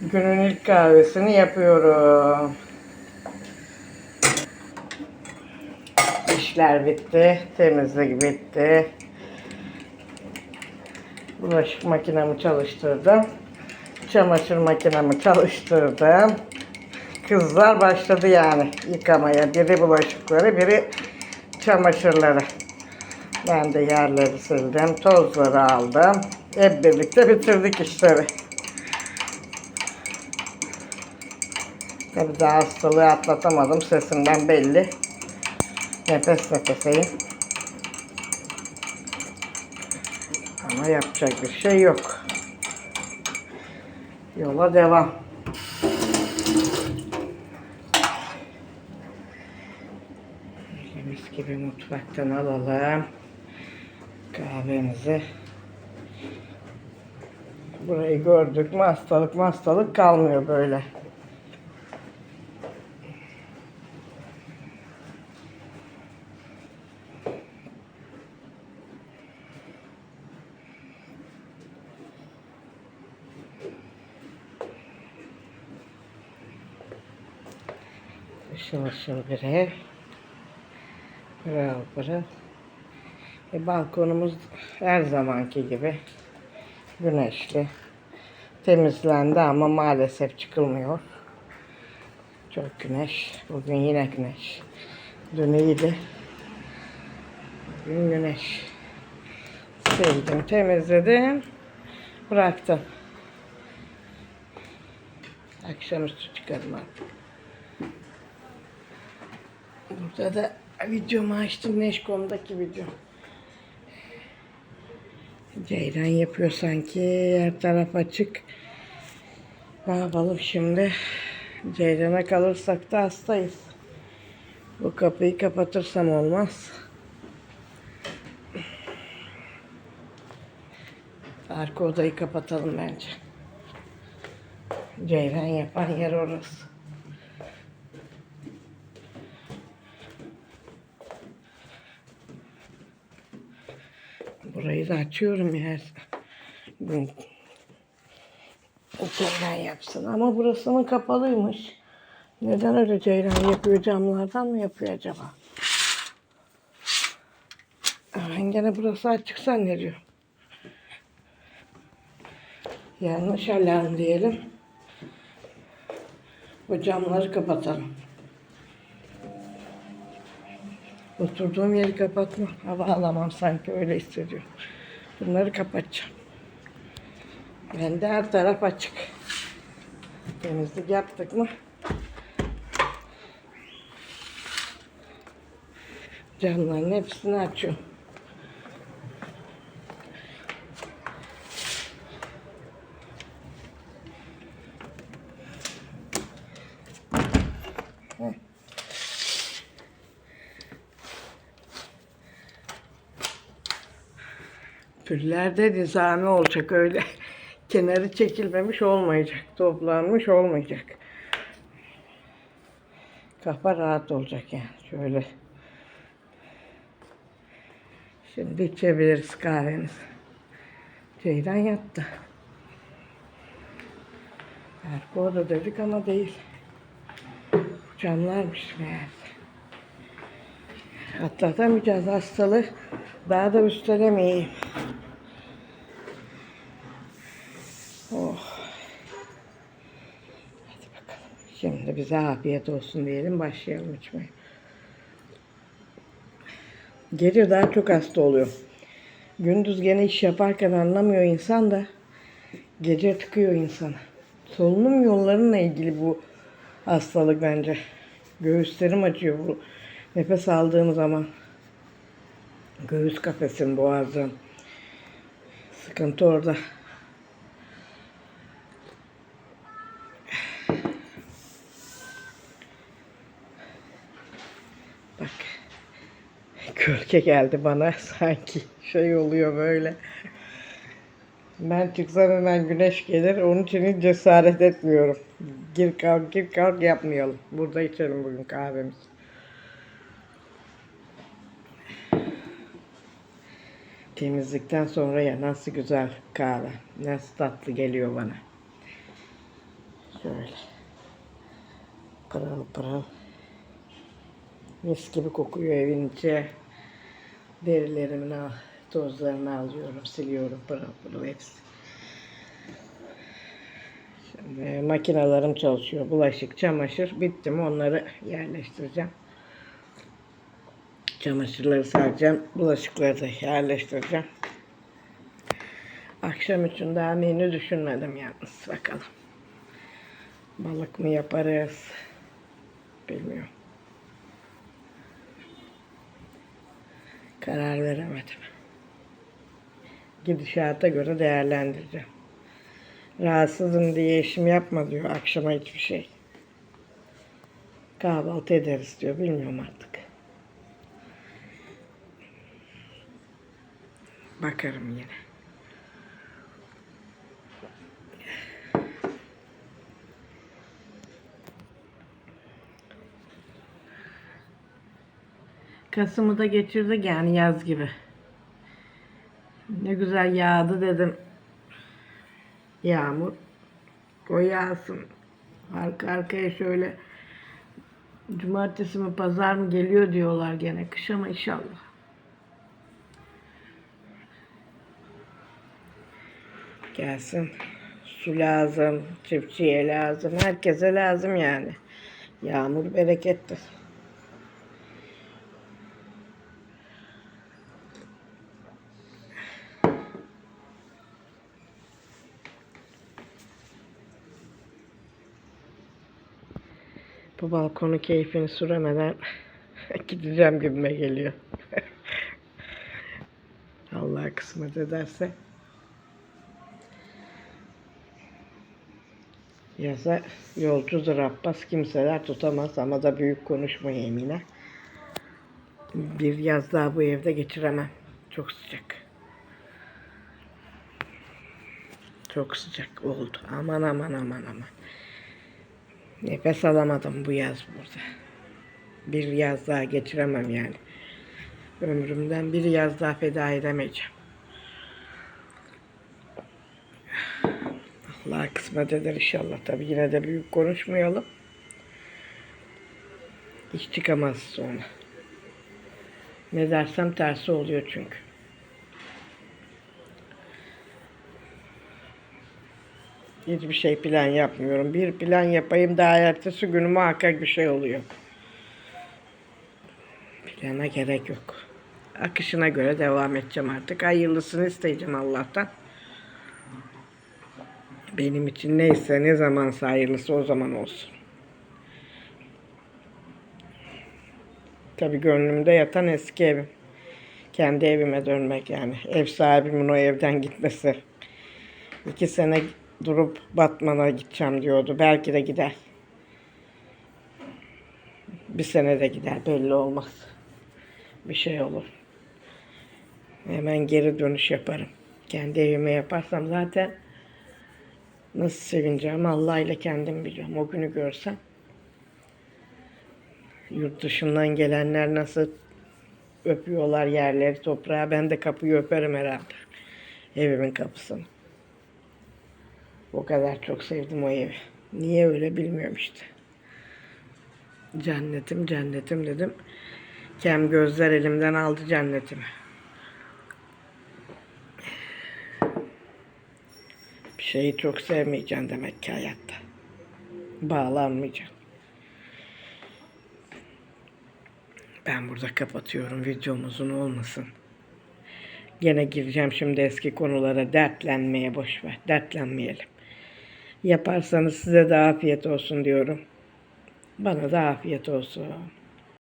Günün ilk kahvesini yapıyorum. İşler bitti, temizlik bitti. Bulaşık makinemi çalıştırdım. Çamaşır makinemi çalıştırdım. Kızlar başladı yani yıkamaya. Biri bulaşıkları, biri çamaşırları. Ben de yerleri sildim, tozları aldım. Hep birlikte bitirdik işleri. Tabii daha hastalığı atlatamadım. Sesimden belli. Nefes nefeseyim. Ama yapacak bir şey yok. Yola devam. Mis gibi mutfaktan alalım. Kahvemizi. Burayı gördük mü hastalık hastalık kalmıyor böyle. Işıl ışıl bir ev. Pırıl pırıl. E, balkonumuz her zamanki gibi güneşli. Temizlendi ama maalesef çıkılmıyor. Çok güneş. Bugün yine güneş. Dün iyiydi. Bugün güneş. Sildim, temizledim. Bıraktım. Akşamüstü çıkarım artık. Burada da videomu açtım. Neşkom'daki video. Ceylan yapıyor sanki. Her taraf açık. Ne yapalım şimdi? Ceylan'a kalırsak da hastayız. Bu kapıyı kapatırsam olmaz. Arka odayı kapatalım bence. Ceylan yapan yer orası. Burayı da açıyorum ya. Gün Ceylan yapsın ama burasının kapalıymış. Neden öyle Ceylan yapıyor? Camlardan mı yapıyor acaba? Ben gene burası açık zannediyorum. Yanlış alarm diyelim. Bu camları kapatalım. Oturduğum yeri kapatma. Hava alamam sanki öyle hissediyorum. Bunları kapatacağım. Ben de her taraf açık. Temizlik yaptık mı? Camların hepsini açıyorum. Püllerde nizami olacak öyle. Kenarı çekilmemiş olmayacak. Toplanmış olmayacak. Kafa rahat olacak yani. Şöyle. Şimdi içebiliriz kahvemizi. Ceylan yattı. Arka oda dedik ama değil. Camlarmış meğerse. Atlatamayacağız hastalığı. Daha da üstelemeyi. Oh. Hadi bakalım. Şimdi bize afiyet olsun diyelim. Başlayalım içmeye. Geliyor daha çok hasta oluyor. Gündüz gene iş yaparken anlamıyor insan da gece tıkıyor insana. Solunum yollarıyla ilgili bu hastalık bence. Göğüslerim acıyor bu nefes aldığım zaman. Göğüs kafesim, boğazım. Sıkıntı orada. Bak. Gölge geldi bana sanki şey oluyor böyle. Ben çıksam hemen güneş gelir. Onun için hiç cesaret etmiyorum. Gir kalk gir kalk yapmayalım. Burada içelim bugün kahvemizi. Temizlikten sonra ya nasıl güzel kahve. Nasıl tatlı geliyor bana. Şöyle. Pırıl pırıl. Mis gibi kokuyor evin içi. Derilerimin tozlarını alıyorum, siliyorum pırıl pırıl hepsi. Şimdi makinalarım çalışıyor. Bulaşık, çamaşır bitti mi onları yerleştireceğim. Çamaşırları saracağım. Bulaşıkları da yerleştireceğim. Akşam için daha menü düşünmedim yalnız. Bakalım. Balık mı yaparız? Bilmiyorum. Karar veremedim. Gidişata göre değerlendireceğim. Rahatsızım diye işim yapma diyor akşama hiçbir şey. Kahvaltı ederiz diyor. Bilmiyorum artık. Bakarım yine. Kasım'ı da geçirdik yani yaz gibi. Ne güzel yağdı dedim. Yağmur. O yağsın. Arka arkaya şöyle cumartesi mi pazar mı geliyor diyorlar gene kış ama inşallah. Gelsin. Su lazım, çiftçiye lazım, herkese lazım yani. Yağmur berekettir. Bu balkonu keyfini süremeden gideceğim gibime geliyor. Allah kısmet ederse. Yaza yolcudur Abbas kimseler tutamaz ama da büyük konuşma yemine. Bir yaz daha bu evde geçiremem. Çok sıcak. Çok sıcak oldu. Aman aman aman aman. Nefes alamadım bu yaz burada. Bir yaz daha geçiremem yani. Ömrümden bir yaz daha feda edemeyeceğim. Allah kısmet eder inşallah. Tabi yine de büyük konuşmayalım. Hiç çıkamaz sonra. Ne dersem tersi oluyor çünkü. Hiçbir şey plan yapmıyorum. Bir plan yapayım daha ertesi günü muhakkak bir şey oluyor. Plana gerek yok. Akışına göre devam edeceğim artık. Hayırlısını isteyeceğim Allah'tan. Benim için neyse ne zamansa hayırlısı o zaman olsun. Tabii gönlümde yatan eski evim. Kendi evime dönmek yani. Ev sahibimin o evden gitmesi. İki sene durup Batman'a gideceğim diyordu. Belki de gider. Bir sene de gider belli olmaz. Bir şey olur. Hemen geri dönüş yaparım. Kendi evime yaparsam zaten nasıl sevineceğimi Allah ile kendim biliyorum. O günü görsem. Yurt dışından gelenler nasıl öpüyorlar yerleri toprağa. Ben de kapıyı öperim herhalde. Evimin kapısını. O kadar çok sevdim o evi. Niye öyle bilmiyorum işte. Cennetim cennetim dedim. Kem gözler elimden aldı cennetimi. Şeyi çok sevmeyeceksin demek ki hayatta. Bağlanmayacaksın. Ben burada kapatıyorum. Videomuzun olmasın. Gene gireceğim şimdi eski konulara. Dertlenmeye boş ver. Dertlenmeyelim. Yaparsanız size de afiyet olsun diyorum. Bana da afiyet olsun.